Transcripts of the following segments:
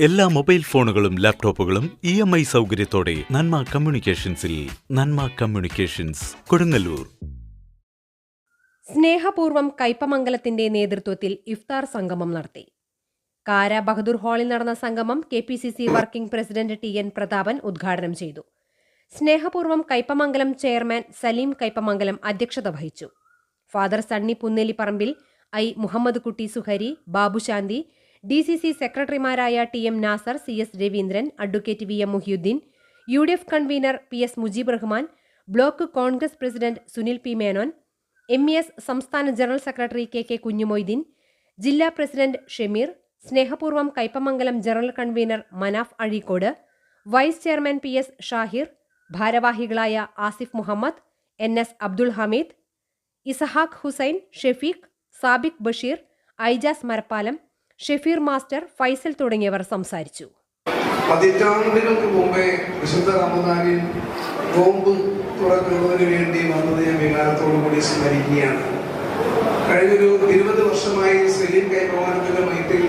എല്ലാ മൊബൈൽ ഫോണുകളും ലാപ്ടോപ്പുകളും ഇ എം ഐ സൗകര്യത്തോടെ നന്മ കമ്മ്യൂണിക്കേഷൻസിൽ നന്മ കമ്മ്യൂണിക്കേഷൻസ് കൊടുങ്ങല്ലൂർ. സ്നേഹപൂർവം കയ്പമംഗലത്തിന്റെ നേതൃത്വത്തിൽ ഇഫ്താർ സംഗമം നടത്തി. കാര ബഹദൂർ ഹാളിൽ നടന്ന സംഗമം K P C C working president T N Prathapan ഉദ്ഘാടനം ചെയ്തു. സ്നേഹപൂർവം കയ്പമംഗലം ചെയർമാൻ സലീം കയ്പമംഗലം അധ്യക്ഷത വഹിച്ചു. Father Sunny Punnelipparambil I Muhammad Kutty Suhari Babushanti D C C സെക്രട്ടറിമാരായ T M Nasar C S Raveendran advocate V M Muhiyuddin U D F convener P S Mujeeb Rahman block Congress president Sunil P Menon M E S സംസ്ഥാന general secretary K K Kunjumoideen ജില്ലാ president Shameer Snehapoorvam Kaipamangalam general convener Manaf Azhikode vice chairman P S Shahir ഭാരവാഹികളായ Asif Muhammad N S Abdul Hameed Isahaq Hussain Shefeeq Sabik Basheer Aijaz Marappalam Shefeer master Faisal തുടങ്ങിയവർ സംസാരിച്ചു. പതിറ്റാണ്ടുകൾക്ക് മുമ്പേ വിശുദ്ധ റമദാനിൽ നോമ്പ് തുറക്കുന്നതിന് വേണ്ടി വന്നത് ഞാൻ വികാരത്തോടു കൂടി സ്മരിക്കുകയാണ്. കഴിഞ്ഞൊരു ഇരുപത് വർഷമായി സലീം കൈപ്രമാണത്തിന്റെ മൈറ്റിൽ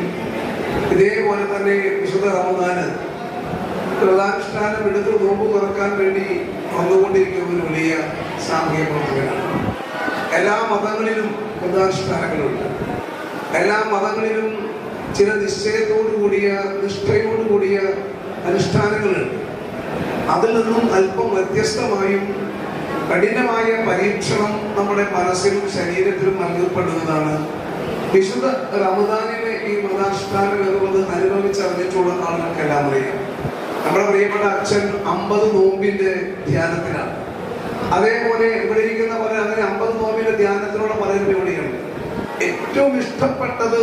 ഇതേപോലെ തന്നെ വിശുദ്ധ റമദാന് പ്രധാനുഷ്ഠാനം എടുത്ത് നോമ്പ് തുറക്കാൻ വേണ്ടി വന്നുകൊണ്ടിരിക്കുന്ന ഒരു വലിയ സാമൂഹ്യ പ്രവർത്തകനാണ്. എല്ലാ മതങ്ങളിലും പ്രധാനുഷ്ഠാനങ്ങളുണ്ട്. എല്ലാ മതങ്ങളിലും ചില നിശ്ചയത്തോടു കൂടിയ നിഷ്ഠയോടു കൂടിയ അനുഷ്ഠാനങ്ങളുണ്ട്. അതിൽ നിന്നും അല്പം വ്യത്യസ്തമായും കഠിനമായ പരീക്ഷണം നമ്മുടെ മനസ്സിലും ശരീരത്തിലും നൽകപ്പെടുന്നതാണ്. വിശുദ്ധ റമദാനിലെ ഈ മതാനുഷ്ഠാനം എന്നുള്ളത് അനുഭവിച്ചറിഞ്ഞിട്ടുള്ള ആളുകൾക്കെല്ലാം അറിയാം. നമ്മുടെ പ്രിയപ്പെട്ട അച്ഛൻ അമ്പത് നോമ്പിന്റെ ധ്യാനത്തിലാണ്. അതേപോലെ ഇവിടെ ഇരിക്കുന്ന പോലെ അങ്ങനെ അമ്പത് നോമ്പിന്റെ ധ്യാനത്തിനുള്ള പല പരിപാടിയാണ് ഏറ്റവും ഇഷ്ടപ്പെട്ടത്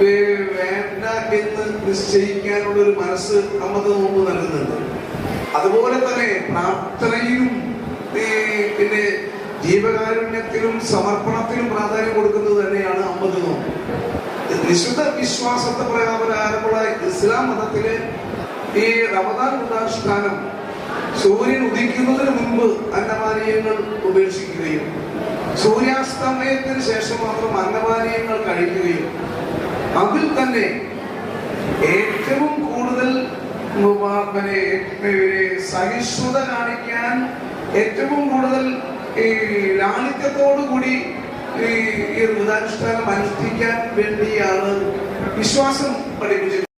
വേണ്ട എന്ന് നിശ്ചയിക്കാനുള്ള ഒരു മനസ്സ് നമുക്ക് മുമ്പ് നൽകുന്നുണ്ട്. അതുപോലെ തന്നെ പ്രാർത്ഥനയിലും പിന്നെ ജീവകാരുണ്യത്തിലും സമർപ്പണത്തിലും പ്രാധാന്യം കൊടുക്കുന്നത് തന്നെയാണ് അമ്പത് നോമ്പ് വിശുദ്ധ വിശ്വാസത്തെ പ്രകാരമുള്ള ഇസ്ലാം മതത്തിൽ ഈ റമദാൻ ഉദാഷ്ഠാനം സൂര്യൻ ഉദിക്കുന്നതിന് മുമ്പ് അന്നപാനീയങ്ങൾ ഉപേക്ഷിക്കുകയും സൂര്യാസ്തമയത്തിന് ശേഷം മാത്രം അന്നപാനീയങ്ങൾ കഴിക്കുകയും അതിൽ തന്നെ ഏറ്റവും കൂടുതൽ ഇവരെ സഹിഷ്ണുത കാണിക്കാൻ ഏറ്റവും കൂടുതൽ ഈ ലാളിത്യത്തോടു കൂടി ഈ ഈ വ്രതാനുഷ്ഠാനം അനുഷ്ഠിക്കാൻ വേണ്ടിയാണ് വിശ്വാസം പഠിപ്പിച്ചത്